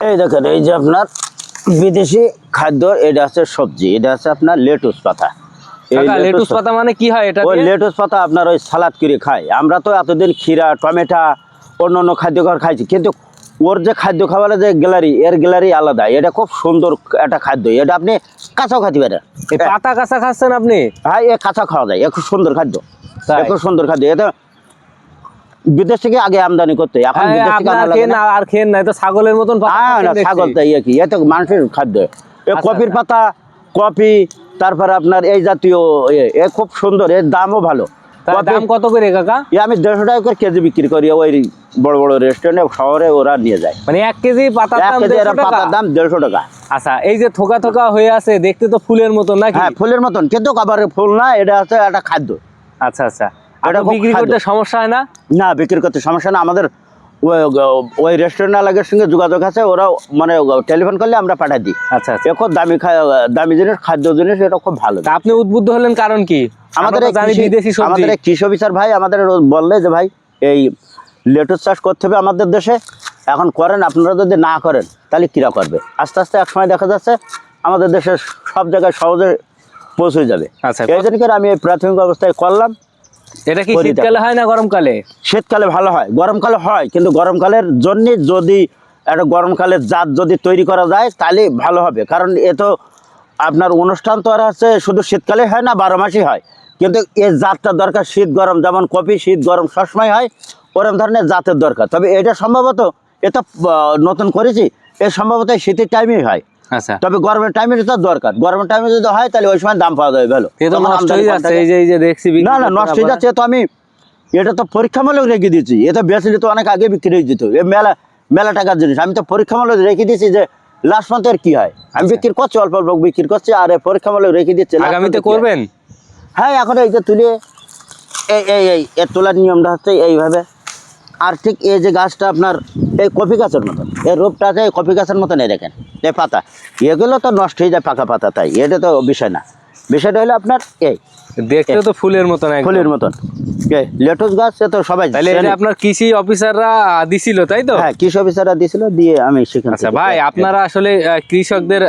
এই দেখেন এই যে আপনার বিদেশি খাদ্য এটা আছে সবজি এটা আছে আপনার লেটুস পাতা। লেটুস লেটুস পাতা মানে কি হয় এটা ওই লেটুস পাতা আপনার ওই সালাদ করে খাই আমরা তো এতদিন ক্ষীরা টমেটো অন্য অন্য খাদ্যঘর খাইছি কিন্তু ওর যে খাদ্য খাবারের যে গ্যালারি এর গ্যালারি আলাদা। এটা খুব সুন্দর একটা খাদ্য। এটা আপনি কাঁচাও খাতে পারেন। এই পাতা কাঁচা খাচ্ছেন আপনি? হ্যাঁ এ কাঁচা খাওয়া যায় এ খুব সুন্দর খাদ্য? খুব সুন্দর খাদ্য। এটা বিদেশ থেকে আগে আমদানি করতে এখন হ্যাঁ, বিদেশ থেকে আনা লাগে না। না আর খেয়ে না তো ছাগলের মতন না ছাগল তো ইয়ে কি এ তো মানুষের খাদ্য। আচ্ছা, কপির আচ্ছা। পাতা কপি তারপরে আপনার এই জাতীয় এ খুব সুন্দর এর দামও ভালো। দাম কত করে কাকা? আমি দেড়শো টাকা করে কেজি বিক্রি করি ওই বড় বড় রেস্টুরেন্টে শহরে ওরা নিয়ে যায়। মানে এক কেজি পাতার দাম কেজি এর 150 টাকা? পাতার দাম দেড়শো টাকা। আচ্ছা এই যে থোকা থোকা হয়ে আছে দেখতে তো ফুলের মতন নাকি? হ্যাঁ ফুলের মতন কিন্তু আবার ফুল না এটা হচ্ছে একটা খাদ্য। আচ্ছা আচ্ছা। এটা বিক্রি করতে সমস্যা হয় না? না বিক্রি করতে সমস্যা না। আমাদের ওই- রেস্টুরেন্ট এলাকার সঙ্গে যোগাযোগ আছে ওরা মানে টেলিফোন করলে আমরা পাঠাই দিই। আচ্ছা আচ্ছা। খুব দামি দামি জিনিস খাদ্য জিনিস এটা খুব ভালো। আপনি উদ্বুদ্ধ হলেন কারণ কি? আমাদের বিদেশি আমাদের কৃষি অফিসার ভাই আমাদের বললে যে ভাই এই লেটুস চাষ করতে হবে আমাদের দেশে। এখন করেন আপনারা যদি না করেন তাহলে কিরা করবে? আস্তে আস্তে এক সময় দেখা যাচ্ছে আমাদের দেশে সব জায়গায় সহজে পৌঁছে যাবে। আচ্ছা, এই জন্য আমি এই প্রাথমিক অবস্থায় করলাম। এটা কি শীতকালে হয় না গরমকালে? শীতকালে ভালো হয় গরমকালে হয় কিন্তু গরমকালের জন্য যদি একটা গরমকালের জাত যদি তৈরি করা যায় তাহলে ভালো হবে। কারণ এ তো আপনার অনুষ্ঠান তো আর আছে শুধু শীতকালে হয় না বারো মাসই হয়। কিন্তু এই জাতটা দরকার শীত গরম যেমন কপি শীত গরম সবসময় হয় ওরকম ধরনের জাতের দরকার। তবে এটা সম্ভবত এটা নতুন করেছি এ সম্ভবত শীতের টাইমেই হয়। আচ্ছা। তবে গরমের টাইমে তো দরকার। গরমের টাইমে যদি হয় তাহলে ওই সময় দাম পাওয়া যাবে ভালো। নষ্ট হয়ে যাচ্ছে এই যে এই যে দেখছি না না নষ্ট হয়ে যাচ্ছে তো আমি এটা তো পরীক্ষামূলক রেখে দিয়েছি। এটা বেচলে তো অনেক আগে বিক্রি হয়ে যেত। মেলা মেলা টাকার জিনিস। আমি তো পরীক্ষামূলক রেখে দিয়েছি যে লাস্ট মান্থের কি হয়। আমি বিক্রি করছি অল্প অল্প বিক্রি করছি আর পরীক্ষামূলক রেখে দিচ্ছি আগামীতে। করবেন? হ্যাঁ এখন এই যে তুলে এই এই এই এর তোলার নিয়মটা হচ্ছে এইভাবে। আর ঠিক এই যে গাছটা আপনার এই কফি গাছের মতন এই রূপটা আছে এই কফি গাছের মতন এই দেখেন এই পাতা। এগুলো তো নষ্ট হয়ে যায় পাকা পাতা তাই এটা তো বিষয় না। বিষয়টা হলো আপনার এই দেখতে তো ফুলের মতন। ফুলের মতন। লেটুস গাছ সে তো সবাই আপনার কৃষি অফিসাররা দিছিল তাই তো? হ্যাঁ কৃষি অফিসাররা দিয়েছিল দিয়ে আমি সেখান আচ্ছা ভাই আপনারা আসলে কৃষকদের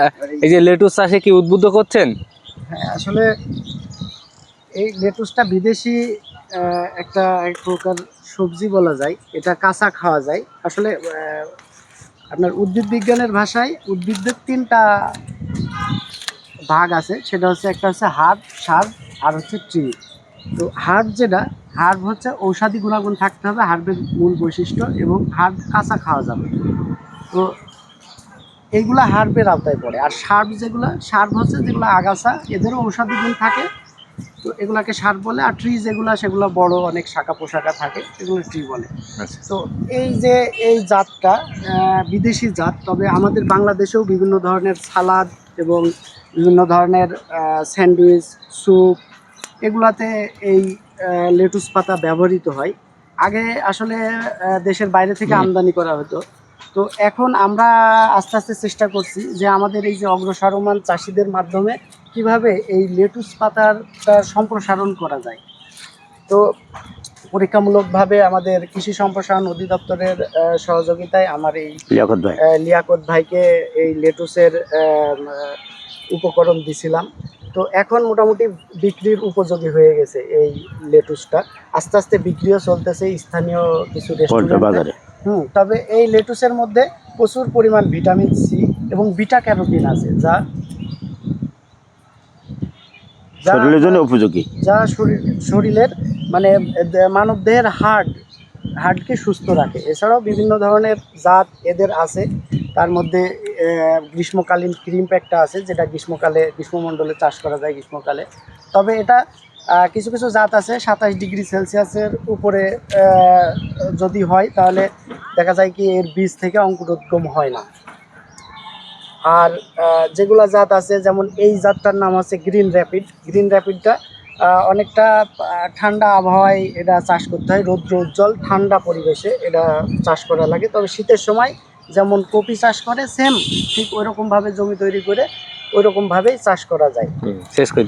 এই যে লেটুস চাষে কি উদ্বুদ্ধ করছেন? হ্যাঁ আসলে এই লেটুসটা বিদেশি একটা এক প্রকার সবজি বলা যায়, এটা কাঁচা খাওয়া যায়। আসলে আপনার উদ্ভিদ বিজ্ঞানের ভাষায় উদ্ভিদের তিনটা ভাগ আছে, সেটা হচ্ছে একটা হচ্ছে হার্ব সার, আর হচ্ছে ট্রি। তো হার্ব যেটা হার্ব হচ্ছে ঔষধি গুণাগুণ থাকতে হবে হার্বের মূল বৈশিষ্ট্য এবং হার্ব কাঁচা খাওয়া যাবে। তো এইগুলা হার্বের আওতায় পড়ে। আর সার্ভ যেগুলো সার্ভ হচ্ছে যেগুলো আগাছা, এদেরও ঔষধি গুণ থাকে তো এগুলাকে সার বলে আর ট্রি যেগুলো সেগুলো বড় অনেক শাখা পোশাকা থাকে সেগুলো ট্রি বলে। তো এই যে এই জাতটা বিদেশি জাত তবে আমাদের বাংলাদেশেও বিভিন্ন ধরনের সালাদ এবং বিভিন্ন ধরনের স্যান্ডউইচ স্যুপ এগুলাতে এই লেটুস পাতা ব্যবহৃত হয়। আগে আসলে দেশের বাইরে থেকে আমদানি করা হতো। তো এখন আমরা আস্তে আস্তে চেষ্টা করছি যে আমাদের এই যে অগ্রসরমান চাষিদের মাধ্যমে কীভাবে এই লেটুস পাতারটা সম্প্রসারণ করা যায়। তো পরীক্ষামূলকভাবে আমাদের কৃষি সম্প্রসারণ অধিদপ্তরের সহযোগিতায় আমার এই লিয়াকত ভাই। লিয়াকত ভাইকে এই লেটুসের উপকরণ দিছিলাম। তো এখন মোটামুটি বিক্রির উপযোগী হয়ে গেছে এই লেটুসটা। আস্তে আস্তে বিক্রিও চলতেছে স্থানীয় কিছু রেস্টুরেন্টে। বাজারে হুম তবে এই লেটুসের মধ্যে প্রচুর পরিমাণ ভিটামিন সি এবং বিটা ক্যারোটিন আছে যা যা- শরীরের জন্য উপযোগী। যা শরীর শরীরের মানে মানব দেহের হার্ট হার্টকে সুস্থ রাখে। এছাড়াও বিভিন্ন ধরনের জাত এদের আছে। তার মধ্যে গ্রীষ্মকালীন ক্রিম একটা আছে যেটা গ্রীষ্মকালে গ্রীষ্মমণ্ডলে চাষ করা যায় গ্রীষ্মকালে। তবে এটা কিছু কিছু জাত আছে সাতাশ ডিগ্রি সেলসিয়াসের উপরে যদি হয় তাহলে দেখা যায় কি এর বীজ থেকে অঙ্কুরোদ্গম হয় না। আর যেগুলা জাত আছে, যেমন এই জাতটার নাম আছে গ্রিন র্যাপিড। গ্রিন র্যাপিডটা অনেকটা ঠান্ডা আবহাওয়ায় এটা চাষ করতে হয়, রৌদ্র উজ্জ্বল, ঠান্ডা পরিবেশে এটা চাষ করা লাগে। তবে শীতের সময় যেমন কপি চাষ করে সেম ঠিক ওইরকমভাবে জমি তৈরি করে ওইরকমভাবেই চাষ করা যায়। শেষ করে